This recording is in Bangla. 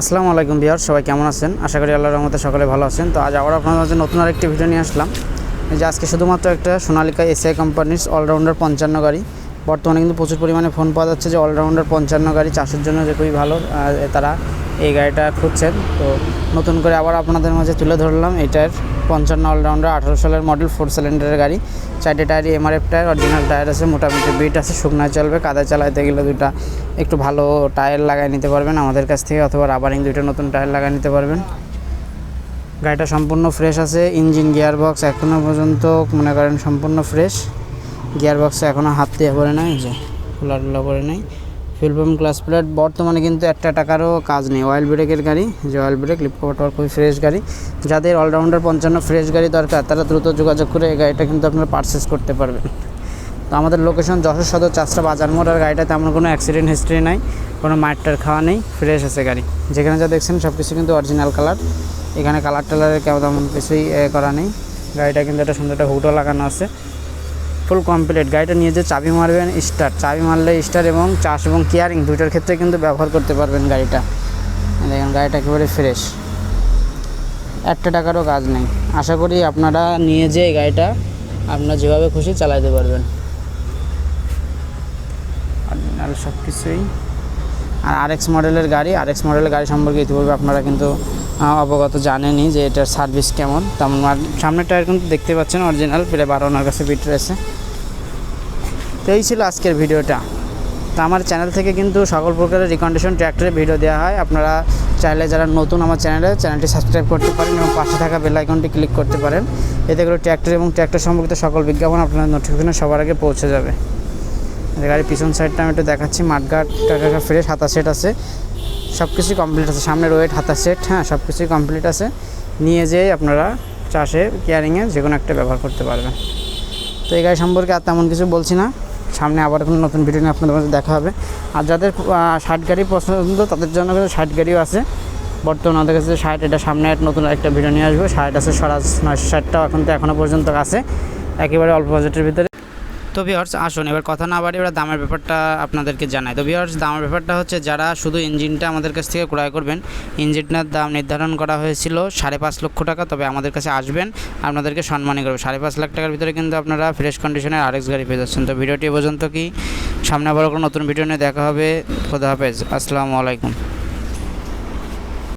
আসসালামু আলাইকুম বিহার সবাই কেমন আছেন? আশা করি আল্লাহর রহমতে সকলে ভালো আছেন। তো আজ আবার আপনাদের মাঝে নতুন আরেকটি ভিডিও নিয়ে আসলাম। যে আজকে শুধুমাত্র একটা সোনালিকা এসআই কোম্পানির অলরাউন্ডার পঞ্চান্ন গাড়ি। বর্তমানে কিন্তু প্রচুর পরিমাণে ফোন পাওয়া যাচ্ছে যে অলরাউন্ডার পঞ্চান্ন গাড়ি চাষের জন্য যে খুবই ভালো তারা এই গাড়িটা খুঁজছেন। তো নতুন করে আবার আপনাদের মাঝে তুলে ধরলাম, এটার পঞ্চান্ন অলরাউন্ডার আঠারো সালের মডেল ফোর সিলিন্ডারের গাড়ি। চারটে টায়ারই এমআরএফ টায়ার অরিজিনাল টায়ার আছে, মোটামুটি বিট আছে শুকনায় চলবে, কাদায় চালাইতে গেলে দুইটা একটু ভালো টায়ার লাগাই নিতে পারবেন আমাদের কাছ থেকে, অথবা রাবারিং দুইটা নতুন টায়ার লাগাই নিতে পারবেন। গাড়িটা সম্পূর্ণ ফ্রেশ আছে ইঞ্জিন গিয়ার বক্স এখনও পর্যন্ত মনে করেন সম্পূর্ণ ফ্রেশ গিয়ার বক্সে এখনও হাত দিয়ে পড়ে নাই, যে খোলা টোলা করে নাই। ফিল পাম্প ক্লাস প্লেট বর্তমানে কিন্তু একটা টাকারও কাজ নেই। অয়েল ব্রেকের গাড়ি, যে অয়েল ব্রেক লিপ কভার খুবই ফ্রেশ গাড়ি। যাদের অলরাউন্ডার পঞ্চান্ন ফ্রেশ গাড়ি দরকার, তারা দ্রুত যোগাযোগ করে এই গাড়িটা কিন্তু আপনারা পারচেস করতে পারবেন। তো আমাদের লোকেশন যশোর সদর চাষটা বাজার মোড়, আর গাড়িটা তেমন কোনো অ্যাক্সিডেন্ট হিস্ট্রি নাই, কোনো মাঠটার খাওয়া নেই ফ্রেশ আছে গাড়ি। যেখানে যা দেখছেন সব কিছু কিন্তু অরিজিনাল কালার এখানে কালার টালারের কেমন তেমন কিছুই করা নেই। গাড়িটা কিন্তু একটা সুন্দর একটা হুডও লাগানো আছে। ফুল কমপ্লিট গাড়িটা নিয়ে যে চাবি মারবেন স্টার চাবি মারলে স্টার এবং চাষ এবং কেয়ারিং দুইটার ক্ষেত্রে কিন্তু ব্যবহার করতে পারবেন গাড়িটা। দেখেন গাড়িটা একেবারে ফ্রেশ একটা টাকারও কাজ নেই। আশা করি আপনারা নিয়ে যেয়ে গাড়িটা আপনারা যেভাবে খুশি চালাতে পারবেন। অরিজিনাল সব কিছুই আর আরএক্স মডেলের গাড়ি, আরএক্স মডেলের গাড়ি সম্পর্কে ইতিপূর্বে আপনারা কিন্তু অবগত জানেনই যে এটার সার্ভিস কেমন। তেমন মার- সামনের টায়ার কিন্তু দেখতে পাচ্ছেন অরিজিনাল প্রায় বারো ওনার কাছে বিট রয়েছে তো এই ছিল আজকের ভিডিওটা। তো আমার চ্যানেল থেকে কিন্তু সকল প্রকারের রিকন্ডিশন ট্র্যাক্টরের ভিডিও দেওয়া হয়। আপনারা চাইলে যারা নতুন আমার চ্যানেলে, চ্যানেলটি সাবস্ক্রাইব করতে পারেন এবং পাশে থাকা বেল আইকনটি ক্লিক করতে পারেন। এতে করে ট্র্যাক্টর এবং ট্র্যাক্টর সম্পর্কিত সকল বিজ্ঞাপন আপনার নোটিফিকেশনে সবার আগে পৌঁছে যাবে। গাড়ির পিছন সাইডটা আমি একটু দেখাচ্ছি। মাঠঘাট টাকা ফ্রেশ হাতা সেট আছে। সব কিছুই কমপ্লিট আছে। সামনের ওয়েট হাতা সেট হ্যাঁ সব কিছুই কমপ্লিট আছে। নিয়ে যেয়ে আপনারা চাষে কেয়ারিংয়ে যে কোনো একটা ব্যবহার করতে পারবেন। তো এই গাড়ি সম্পর্কে আর তেমন কিছু বলছি না। সামনে আবার কোনো নতুন ভিডিও নিয়ে আপনাদের মধ্যে দেখা হবে। আর যাদের ষাট গাড়ি পছন্দ, তাদের জন্য কিন্তু ষাট গাড়িও আছে। বর্তমানে আমাদের কাছে ষাট, এটা সামনে একটা নতুন একটা ভিডিও নিয়ে আসব। ষাট আছে, স্বরাজ নয়শো ষাটটাও এখন তো এখনও পর্যন্ত আছে। একেবারে অল্প বাজেটের ভিতরে। তো ভিওর্স আসুন, এবার কথা না বাড়ি এবার দামের ব্যাপারটা আপনাদেরকে জানাই। তো ভিওর্স দামের ব্যাপারটা হচ্ছে যারা শুধু ইঞ্জিনটা আমাদের কাছ থেকে ক্রয় করবেন, ইঞ্জিনটার দাম নির্ধারণ করা হয়েছিল সাড়ে পাঁচ লক্ষ টাকা, তবে আমাদের কাছে আসবেন, আপনাদেরকে সম্মানই করবে। সাড়ে পাঁচ লাখ টাকার ভিতরে কিন্তু আপনারা ফ্রেশ কন্ডিশনের আরেক্স গাড়ি পেয়ে যাচ্ছেন। তো ভিডিওটি পর্যন্ত কি, সামনে আবার কোনো নতুন ভিডিও নিয়ে দেখা হবে, খোদা হাফেজ, আসসালামু আলাইকুম।